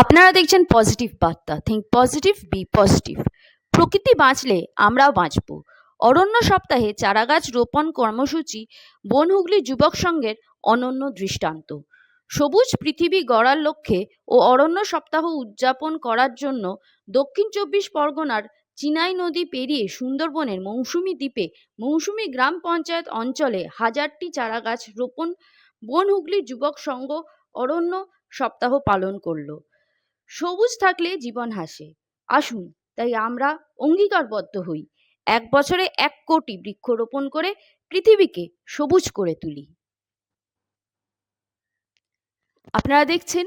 আপনারা দেখছেন পজিটিভ বার্তা। থিঙ্ক পজিটিভ বি পজিটিভ প্রকৃতি বাঁচলে আমরাও বাঁচব। অরণ্য সপ্তাহে চারাগাছ রোপণ কর্মসূচি, বন হুগলি যুবক সংঘের অনন্য দৃষ্টান্ত। সবুজ পৃথিবী গড়ার লক্ষ্যে ও অরণ্য সপ্তাহ উদযাপন করার জন্য দক্ষিণ চব্বিশ পরগনার চিনাই নদী পেরিয়ে সুন্দরবনের মৌসুমি দ্বীপে মৌসুমি গ্রাম পঞ্চায়েত অঞ্চলে হাজারটি চারাগাছ রোপণ বন হুগলি যুবক সংঘ অরণ্য সপ্তাহ পালন করল। সবুজ থাকলে জীবন হাসে। আসুন, তাই আমরা অঙ্গীকারবদ্ধ হই। এক বছরে এক কোটি বৃক্ষরোপণ করে পৃথিবীকে সবুজ করে তুলি। আপনারা দেখছেন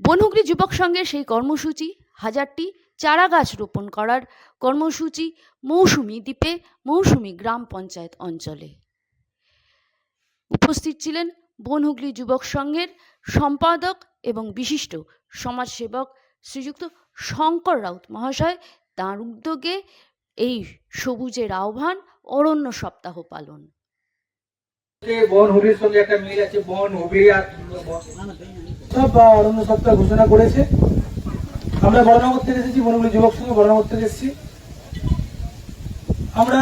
বনহুগলি যুবক সংঘের সেই কর্মসূচি। হাজারটি চারা গাছ রোপণ করার কর্মসূচি মৌসুমী দ্বীপে মৌসুমী গ্রাম পঞ্চায়েত অঞ্চলে। উপস্থিত ছিলেন বনহুগলি যুবক সংঘের সম্পাদক এবং বিশিষ্ট সমাজসেবক শ্রীযুক্ত শঙ্কর রাউত মহাশয় তাঁর উদ্যোগে এই সবুজের আহ্বান অরণ্য সপ্তাহ পালন। একটা মিল বন হুগলি সব অরণ্য সপ্তাহ ঘোষণা করেছে। আমরা বড়নগর থেকে এসেছি, বনগুলি যুবক সঙ্গে বড়নগর থেকে এসেছি। আমরা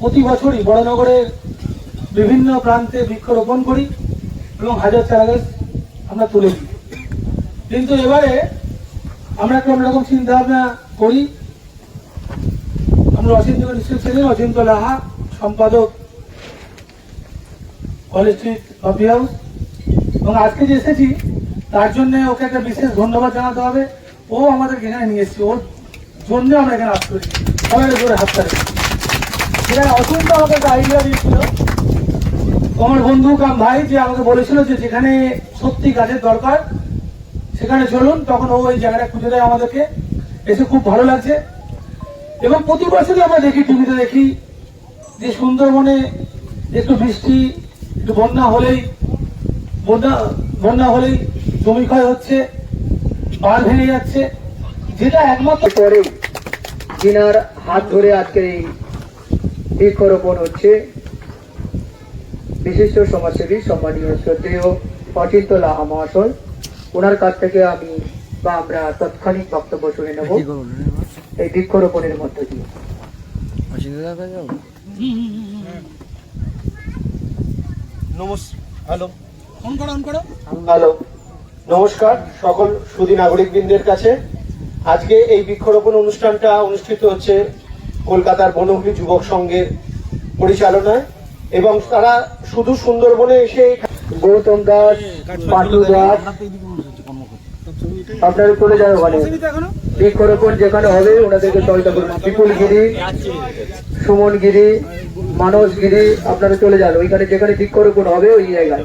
প্রতি বছরই বড়নগরের বিভিন্ন প্রান্তে বৃক্ষরোপণ করি এবং হাজার চারা গাছ আমরা তুলে দিই। কিন্তু এবারে আমরা একটা অন্যরকম চিন্তা ভাবনা করি। আমরা অচিন্ত ছিলেন অচিন্ত লাহা সম্পাদক, কলেজ স্ট্রিট কফি হাউস এবং আজকে যে এসেছি, তার জন্য ওকে একটা বিশেষ ধন্যবাদ জানাতে হবে। ও আমাদেরকে এখানে নিয়ে এসেছে। ওর জন্য আমরা এখানে আসতে পেরেছি। সবাই জোরে হাত সেটা অসংখ্য আমাকে একটা আইডিয়া দিয়েছিল। আমার বন্ধু কাম ভাই যে আমাকে বলেছিল যে যেখানে সত্যি কাজের দরকার সেখানে চলুন, তখন ও ওই জায়গাটা খুঁজে দেয় আমাদেরকে। এসে খুব ভালো লাগছে। এবং প্রতি বছরই আমরা দেখি, টিভিতে দেখি যে সুন্দরবনে একটু বৃষ্টি, একটু বন্যা হলেই, বন্যা বন্যা হলেই জমি ক্ষয় হচ্ছে বাঁধ ভেঙে যাচ্ছে। যেটা একমাত্র পরে যিনার হাত ধরে আজকে এই বৃক্ষরোপণ হচ্ছে। বিশিষ্ট সমাজসেবী, সম্মানীয় শ্রদ্ধেয় অচিন্ত লাহা মহাশয় ওনার কাছ থেকে আমি বা আমরা তৎক্ষণিক বক্তব্য শুনে নেব। এই বৃক্ষরোপণের মধ্য দিয়ে। হ্যালো। নমস্কার সকল সুদী নাগরিকবৃন্দের কাছে। আজকে এই বৃক্ষরোপণ অনুষ্ঠানটা অনুষ্ঠিত হচ্ছে কলকাতার বনহুগলি যুবক সংঘের পরিচালনায় এবং তারা শুধু সুন্দরবনে এসে গৌতম দাস, পাটু দাস। আপনারা চলে যান ওখানে। বৃক্ষরোপণ যেখানে হবে, ওনাদেরকে সহায়তা করুন। বিপুল গিরি, সুমন গিরি, মানস গিরি, আপনারা চলে যান। ওইখানে যেখানে বৃক্ষরোপণ হবে, ওই জায়গায়।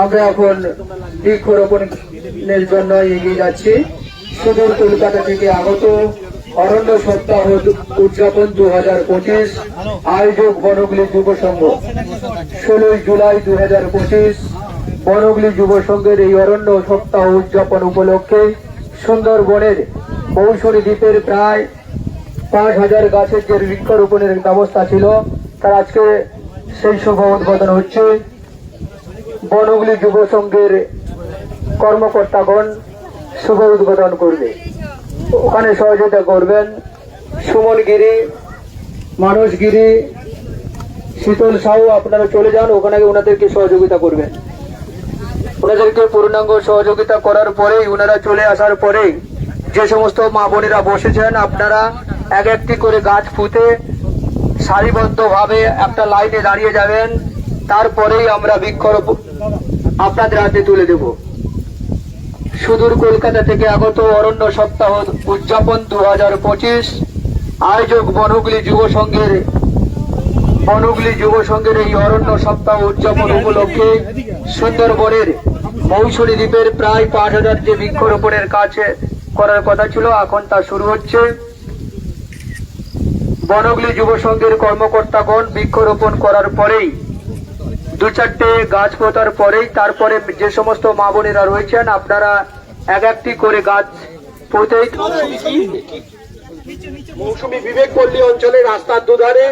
আমরা এখন বৃক্ষরোপণের জন্য এগিয়ে যাচ্ছি। সুদূর কলকাতা থেকে আগত অরণ্য সপ্তাহ উদযাপন দু হাজার পঁচিশ, আয়োজক বনগুলি যুব সংঘ, ষোলোই জুলাই দু হাজার পঁচিশ বনগুলি যুব সংঘের এই অরণ্য সপ্তাহ উদযাপন উপলক্ষে সুন্দরবনের মৌসুমী দ্বীপের প্রায় পাঁচ হাজার গাছের যে বৃক্ষরোপণের ব্যবস্থা ছিল, তার আজকে সেই শুভ উদ্বোধন হচ্ছে। বনগুলি যুব সংঘের কর্মকর্তাগণ শুভ উদ্বোধন করবে। ওখানে সহযোগিতা করবেন সুমন গিরি গিরি, শীতল সাহু, আপনারা চলে যান, ওখানে ওনাদেরকে সহযোগিতা করবেন। ওনাদেরকে পূর্ণাঙ্গ সহযোগিতা করার পরেই ওনারা চলে আসার পরেই যে সমস্ত মা বোনেরা বসেছেন, আপনারা এক একটি করে গাছ পুঁতে সারিবদ্ধভাবে একটা লাইনে দাঁড়িয়ে যাবেন। তারপরেই আমরা বৃক্ষরোপণ আপনাদের হাতে তুলে দেব। সুদূর কলকাতা থেকে আগত অরণ্য সপ্তাহ উদযাপন দু হাজার পঁচিশ। আয়োজক বনগুলি যুব সংঘের বনগুলি যুব সংঘের এই অরণ্য সপ্তাহ উদযাপন উপলক্ষে সুন্দরবনের মৌসুমী দ্বীপের প্রায় পাঁচ হাজার যে বৃক্ষরোপণের কাছে করার কথা ছিল, এখন তা শুরু হচ্ছে। বনগুলি যুব সংঘের কর্মকর্তাগণ বৃক্ষরোপণ করার পরেই, দু চারটে গাছ পোতার পরেই, তারপরে যে সমস্ত মা বোনেরা রয়েছেন, আপনারা এক একটি করে গাছ পোতেই মৌসুমী বিবেক পল্লী অঞ্চলে রাস্তার দুধারে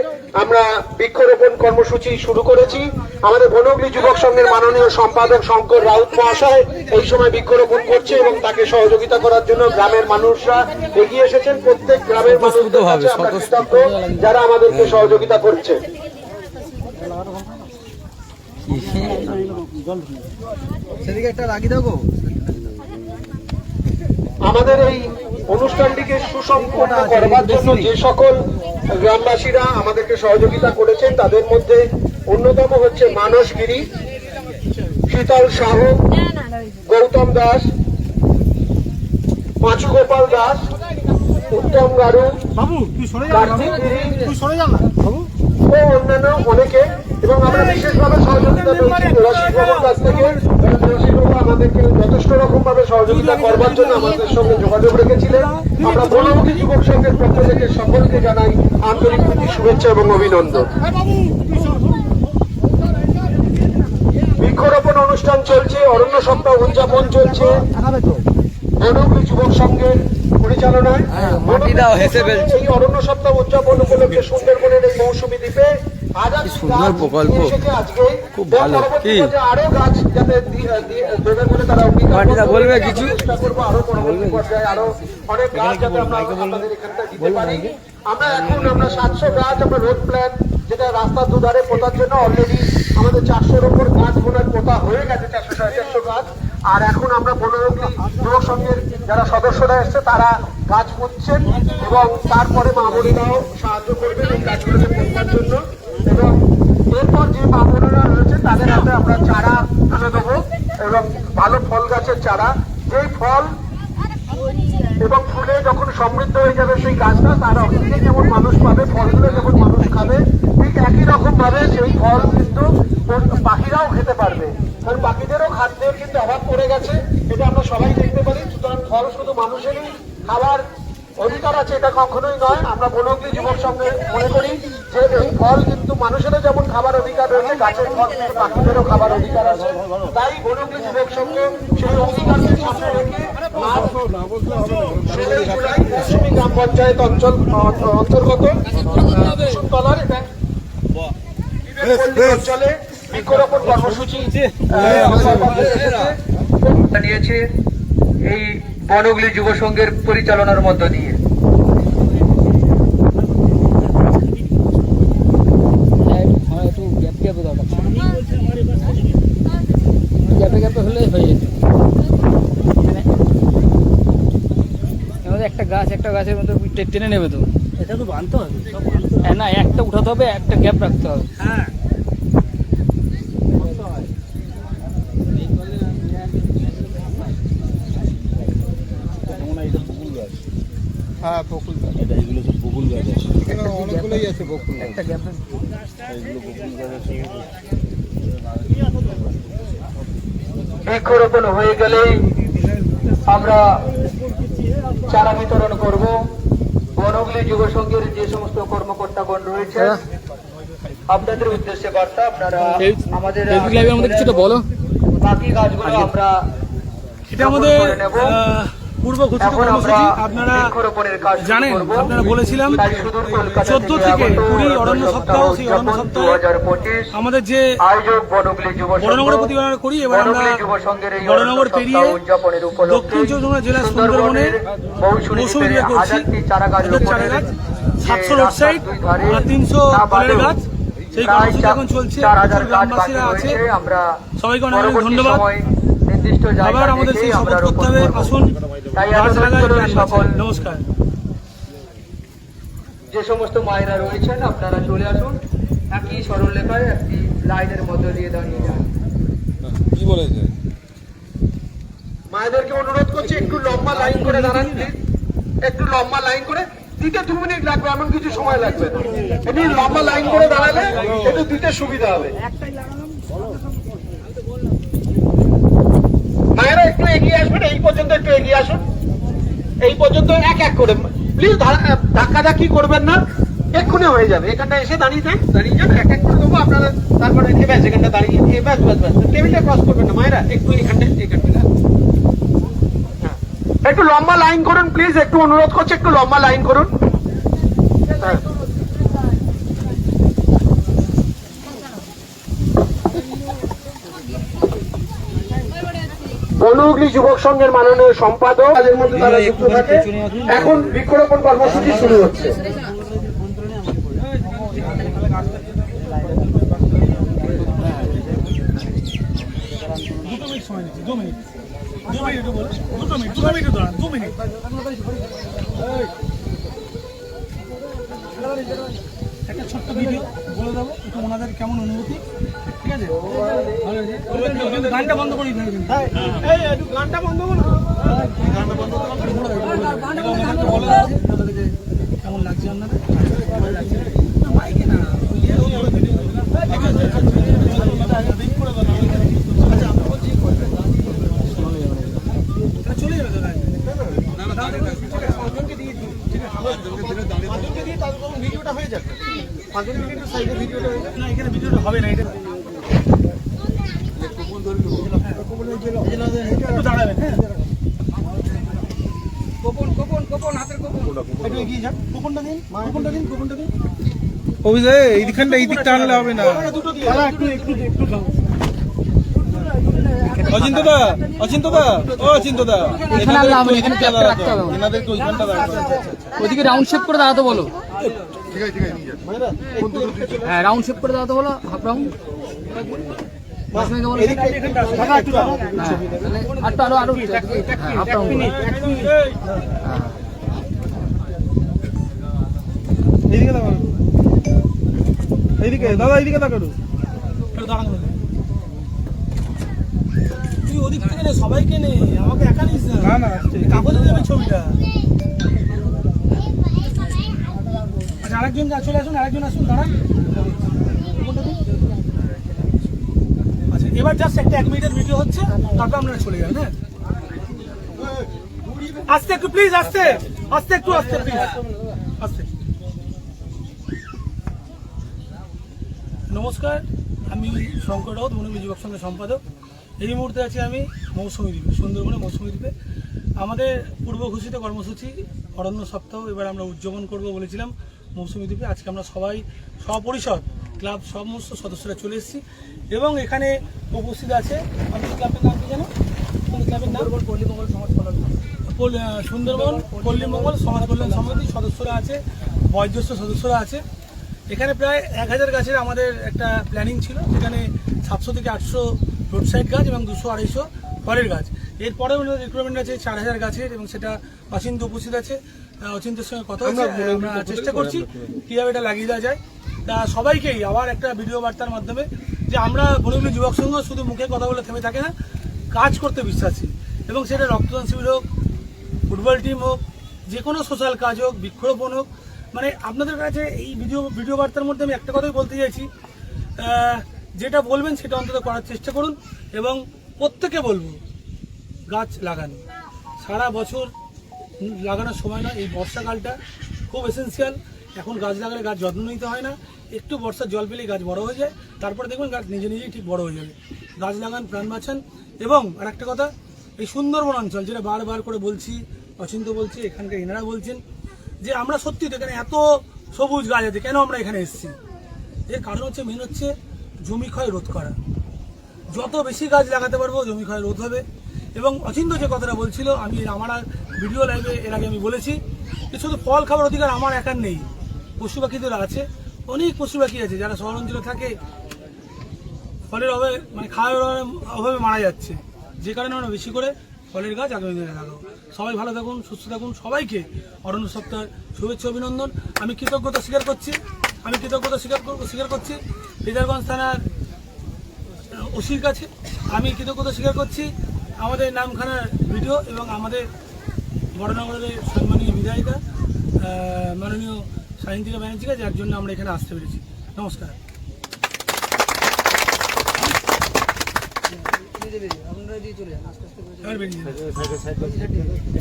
আমরা বৃক্ষরোপণ কর্মসূচি শুরু করেছি। আমাদের বনগ্রী যুবক সংঘের মাননীয় সম্পাদক শঙ্কর রাউত মহাশয় এই সময় বৃক্ষরোপণ করছে এবং তাকে সহযোগিতা করার জন্য গ্রামের মানুষরা এগিয়ে এসেছেন। প্রত্যেক গ্রামের মানুষদের কাছে আমরা কৃতজ্ঞ যারা আমাদেরকে সহযোগিতা করছে। সেদিকে একটা দেবো আমাদের এই অনুষ্ঠানটিকে সুসম্পন্ন করবার জন্য যে সকল গ্রামবাসীরা আমাদেরকে সহযোগিতা করেছেন তাদের মধ্যে অন্যতম হচ্ছে মানস গিরি শীতল সাহ গৌতম দাস পাঁচু গোপাল দাস উত্তম গারু কার্তিক ও অন্যান্য অনেকে। এবং আমরা বিশেষভাবে সহযোগিতা পেয়েছি বাবুর কাছ থেকে। রশিদ আমাদেরকে যথেষ্ট রকম ভাবে সহযোগিতা করবার জন্য আমাদের সঙ্গে যোগাযোগ রেখেছিলেন। আমরা বনমুখী যুবক সংঘের পক্ষ থেকে সকলকে জানাই আন্তরিক প্রীতি শুভেচ্ছা এবং অভিনন্দন। বৃক্ষরোপণ অনুষ্ঠান চলছে অরণ্য সপ্তাহ উদযাপন চলছে। বনমুখী যুবক সংঘের পরিচালনায়। এই অরণ্য সপ্তাহ উদযাপন উপলক্ষে সুন্দরবনের এই মৌসুমী দ্বীপে হাজার সুন্দর প্রকল্প। আজকে খুব ভালো। কি? করবে। বলবে কিছু? আমরা এখন আমরা সাতশো গাছ আমরা রোড প্ল্যান যেটা রাস্তার দুধারে পোতার জন্য অলরেডি আমাদের চারশোর ওপর গাছ বোনার পোতা হয়ে গেছে চারশো সাড়ে চারশো গাছ আর এখন আমরা বনরগ্নি যুবক সংঘের যারা সদস্যরা এসছে তারা গাছ পুঁতছেন এবং তারপরে মামুরিরাও সাহায্য করবেন এই গাছগুলোকে পোতার জন্য এবং এরপর যে মামুরিরা রয়েছে, তাদের হাতে আমরা চারা তুলে দেবো এবং ভালো ফল গাছের চারা। যেই ফল এবং ফুলে যখন সমৃদ্ধ হয়ে যাবে সেই গাছটা, তার অক্সিজেন যেমন মানুষ পাবে, ফলগুলো যেমন মানুষ খাবে, ঠিক একই রকম ভাবে সেই ফল কিন্তু পাখিরাও খেতে পারবে। কারণ পাখিদেরও খাদ্যের কিন্তু অভাব পড়ে গেছে, এটা আমরা সবাই দেখতে পারি। সুতরাং ফল শুধু মানুষেরই খাবার অধিকার আছে, এটা কখনোই নয়। আমরা বনগ্রী যুবক সঙ্গে মনে করি যে এই ফল কিন্তু মানুষেরও যেমন খাবার অধিকার রয়েছে গাছের পাখিদেরও খাবার অধিকার আছে। তাই বনগ্রী যুবক সঙ্গে সেই অধিকারকে সামনে রেখে ষোলোই জুলাই মৌসুমী গ্রাম পঞ্চায়েত অঞ্চল অন্তর্গত বিবেকপল্লী অঞ্চলে বৃক্ষরোপণ কর্মসূচি। নিয়েছে এই বনগুলি যুব সংঘের পরিচালনার মধ্য দিয়ে একটু গ্যাপ গ্যাপে দরকার গ্যাপে গ্যাপে হলেই হয়ে যেত আমাদের একটা গাছের মধ্যে টে- টেনে নেবে তো। এটা তো বানতে হবে হ্যাঁ, না একটা উঠাতে হবে একটা গ্যাপ রাখতে হবে। হ্যাঁ। একটা গ্যাপ বৃক্ষরোপণ হয়ে গেলেই আমরা চারা বিতরণ করব। বনগলি যুব সংঘের যে সমস্ত কর্মকর্তাগণ রয়েছে আপনাদের উদ্দেশ্যে বার্তা আপনারা আমাদের মধ্যে কিছুটা বলো। বাকি গাছগুলো আমরা এটা আমাদের করে নেব। আহ, পূর্ব ঘোষিত কর্মসূচি আপনারা জানেন আপনারা বলেছিলাম চোদ্দ থেকে কুড়ি অরণ্য সপ্তাহ সেই অরণ্য সপ্তাহে আমাদের যে আয়োজক বনগুলি যুব সংঘ, বড়নগরে প্রতিবার করি এবার আমরা বড়নগর পেরিয়ে দক্ষিণ চব্বিশ জেলার সুন্দরবনের মৌসুমী বিয়ে করছি। চারা গাছ সাতশো রোড সাইড আর তিনশো তা গাছ। সেই কর্মসূচি এখন চলছে। গ্রামবাসীরা আছে। আমরা সবাইকে অনেক অনেক ধন্যবাদ। নির্দিষ্ট জায়গা আবার আমাদের সেই শপথ করতে হবে। আসুন সকল নমস্কার। যে সমস্ত মায়েরা রয়েছেন আপনারা চলে আসুন। একই সরল লেখায় একটি লাইনের মধ্য দিয়ে দাঁড়িয়ে যান। কি বলেছে? মায়েদেরকে অনুরোধ করছি একটু লম্বা লাইন করে দাঁড়ান। একটু লম্বা লাইন করে দিতে দু মিনিট লাগবে এমন কিছু সময় লাগবে না। একটু লম্বা লাইন করে দাঁড়ালে একটু দিতে সুবিধা হবে। মায়েরা একটু এগিয়ে আসবেন, এই পর্যন্ত একটু এগিয়ে আসুন। এই পর্যন্ত এক এক করে। প্লিজ ধাক্কা ধাক্কি করবেন না। এক্ষুনি হয়ে যাবে। এখানটা এসে দাঁড়িয়ে যান দাঁড়িয়ে যান এক এক করে দেবো। আপনারা তারপরে এ ব্যাস, এখানটা দাঁড়িয়ে এ ব্যাস ব্যাস ব্যাস। টেবিলটা ক্রস করবেন না, মায়েরা, একটু এখানটা এখানটা। হ্যাঁ। একটু লম্বা লাইন করুন প্লিজ একটু অনুরোধ করছি, একটু লম্বা লাইন করুন। হ্যাঁ। বনহুগলি যুবক সংঘের মাননীয় সম্পাদক তাদের মধ্যে তারা যুক্ত থাকে। এখন বৃক্ষরোপণ কর্মসূচি শুরু হচ্ছে। একটা ছোট্ট ভিডিও বলে দেবো একটু ওনাদের কেমন অনুভূতি? কেমন লাগছে আপনাদের লাগছে না, মাইকে না ওই যে ওই ওই ভিডিও ঠিক আছে রিং করে দাও আচ্ছা আমরা বলছি এটা চলে যাবে তো গাড়ি। না না দাঁড়িয়ে থাকবে। ঠিক আছে, পাঁচজনকে দিয়ে দিই। ঠিক আছে, পাঁচজনকে দিয়ে তাদের তখন ভিডিওটা হয়ে যাবে পাঁচজনকে সাইডে ভিডিওটা হয়ে যাবে না এখানে ভিডিওটা হবে না এটা একটু দাঁড়াবেন হ্যাঁ কোপন কোপন কোপন হাতের কোপন একটু এগিয়ে যান কুপনটা দিন কুপনটা দিন কুপনটা দিন অভিজয় এইখানটা এই দিকটা আনলে হবে না। দুটো দিয়ে দাদা একটু একটু একটু দাও অচিন্ত দা অচিন্ত দা ও অচিন্ত দা এখানে আনলে হবে এখানে ক্যাপটা রাখতে হবে। এনাদেরকে ওইখানটা রাখতে। ওদিকে রাউন্ড শেপ করে দাঁড়াতে বলো। হ্যাঁ রাউন্ড শেপ করে দাঁড়াতে বলো হাফ রাউন্ড হ্যাঁ তাহলে আরও। আরও আরও হাফ রাউন্ড এইদিকে তাকাও এইদিকে দাদা এইদিকে দাঁড়ানো তুই ওদিক থেকে নে সবাইকে নে আমাকে একা নিস না। না না। কাগজে দেবে ছবিটা। আচ্ছা আরেকজন চলে আসুন আরেকজন আসুন দাঁড়ান। আচ্ছা এবার জাস্ট একটা এক মিনিটের ভিডিও হচ্ছে তারপর আপনারা চলে যাবেন হ্যাঁ? আস্তে একটু প্লিজ আস্তে। আস্তে একটু আস্তে প্লিজ আস্তে নমস্কার আমি শঙ্কর রাউত মনোবী যুবক সংঘের সম্পাদক। এই মুহূর্তে আছি আমি মৌসুমী দ্বীপে সুন্দরবনে মৌসুমী দ্বীপে। আমাদের পূর্ব ঘোষিত কর্মসূচি অরণ্য সপ্তাহ এবার আমরা উদযাপন করব বলেছিলাম মৌসুমী দ্বীপে। আজকে আমরা সবাই সপরিষদ ক্লাব সমস্ত সদস্যরা চলে এসেছি এবং এখানে উপস্থিত আছে আমাদের ক্লাবের নাম কি জানো ক্লাবের নাম? পল্লীমঙ্গল সমাজ কল্যাণ সুন্দরবন পল্লীমঙ্গল সমাজ কল্যাণ সমিতির সদস্যরা আছে বয়োজ্যেষ্ঠ সদস্যরা আছে। এখানে প্রায় এক হাজার গাছের আমাদের একটা প্ল্যানিং ছিল যেখানে সাতশো থেকে আটশো রোড সাইড গাছ এবং দুশো আড়াইশো ফলের গাছ। এরপরে আমাদের রিক্রুটমেন্ট আছে চার হাজার গাছের এবং সেটা অচিন্ত উপস্থিত আছে অচিন্তের সঙ্গে কথা হচ্ছে আমরা চেষ্টা করছি কীভাবে এটা লাগিয়ে দেওয়া যায়। তা সবাইকেই আবার একটা ভিডিও বার্তার মাধ্যমে যে আমরা বনগুলি যুবক সংঘ শুধু মুখে কথা বলে থেমে থাকে না কাজ করতে বিশ্বাসী। এবং সেটা রক্তদান শিবির হোক ফুটবল টিম হোক যে কোনো সোশ্যাল কাজ হোক বৃক্ষরোপণ হোক মানে আপনাদের কাছে এই ভিডিও ভিডিও বার্তার মধ্যে আমি একটা কথাই বলতে চাইছি। যেটা বলবেন সেটা অন্তত করার চেষ্টা করুন এবং প্রত্যেকে বলব, গাছ লাগান। সারা বছর লাগানোর সময় না এই বর্ষাকালটা খুব এসেন্সিয়াল এখন গাছ লাগালে গাছ যত্ন নিতে হয় না। একটু বর্ষার জল পেলেই গাছ বড় হয়ে যায়। তারপরে দেখবেন গাছ নিজে নিজেই ঠিক বড় হয়ে যাবে। গাছ লাগান, প্রাণ বাঁচান। এবং আর একটা কথা, এই সুন্দরবন অঞ্চল, যেটা বারবার করে বলছি অচিন্ত বলছি, এখানকার এনারা বলছেন যে আমরা সত্যি তো এখানে এত সবুজ গাছ আছে, কেন আমরা এখানে এসেছি? এর কারণ হচ্ছে মেন হচ্ছে জমি ক্ষয় রোধ করা। যত বেশি গাছ লাগাতে পারব, জমি ক্ষয় রোধ হবে। এবং অচিন্ত যে কথাটা বলছিল, আমি আমার ভিডিও লাইভে এর আগে আমি বলেছি যে শুধু ফল খাবার অধিকার আমার একার নেই। পশু পাখিদের আছে। অনেক পশু পাখি আছে, যারা শহর অঞ্চলে থাকে। ফলের অভাবে মানে খাওয়ার অভাবে মারা যাচ্ছে। যে কারণে আমরা বেশি করে ফলের গাছ আগামী দিনে লাগাবো। সবাই ভালো থাকুন, সুস্থ থাকুন। সবাইকে অরণ্য সপ্তাহের শুভেচ্ছা, অভিনন্দন। আমি কৃতজ্ঞতা স্বীকার করছি। আমি কৃতজ্ঞতা স্বীকার স্বীকার করছি ফিজারগঞ্জ থানার ওসির কাছে। আমি কৃতজ্ঞতা স্বীকার করছি আমাদের নামখানার ভিডিও এবং আমাদের বড়নগরের সম্মানীয় বিধায়িকা মাননীয় সায়ন্তিকা ব্যানার্জিকে, যার জন্য আমরা এখানে আসতে পেরেছি। নমস্কার।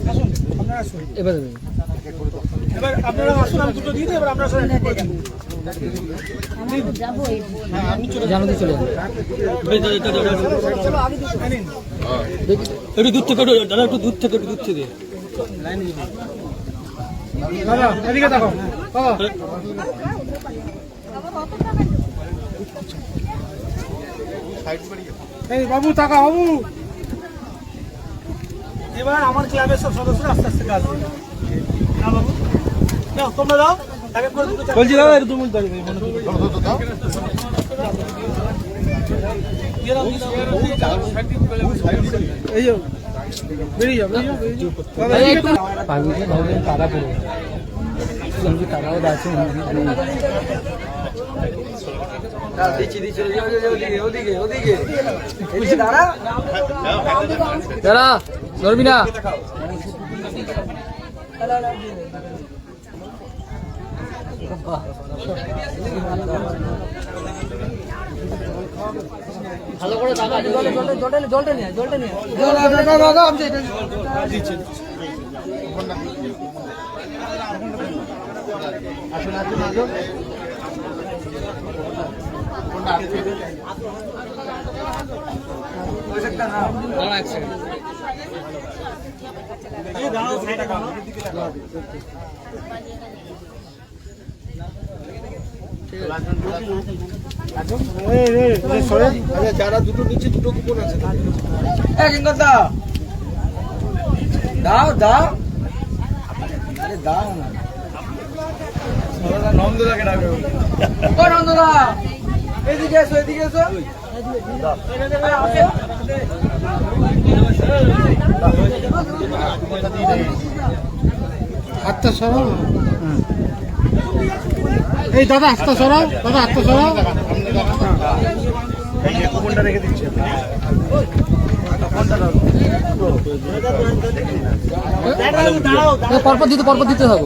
এবার আসুন এবার এবার আপনারা আসুন আমি দুটো দিয়ে দিই, এবার আপনারা সবাই করে দিন। চলে একটু দূর থেকে দাদা একটু দূর থেকে একটু দূর থেকে। দাদা এদিকে দেখো এই বাবু টাকা বাবু। এবার আমার ক্লাবের সব সদস্যরা আস্তে আস্তে কাজ না বাবু নাও তোমরা দাও বলছি দাদা তুমি। এই বেরিয়ে তারা পড়ে তারাও আছে দাঁড়া ধরবি না দাঁড়া এক সেকেন্ড এই দাঁড়াও, সাইডে দাঁড়াও। এই, এই, এই, সরে। যারা দুটো নিচে দুটো কুপন আছে দাও দাও। এদিকে এসো এদিকে এসো। হাতটা সরাও। এই দাদা হাতটা সরাও। দাদা হাতটা সরাও। পরপর দিতে পরপর দিতে পরপর দিতে হবে।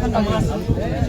kan tambah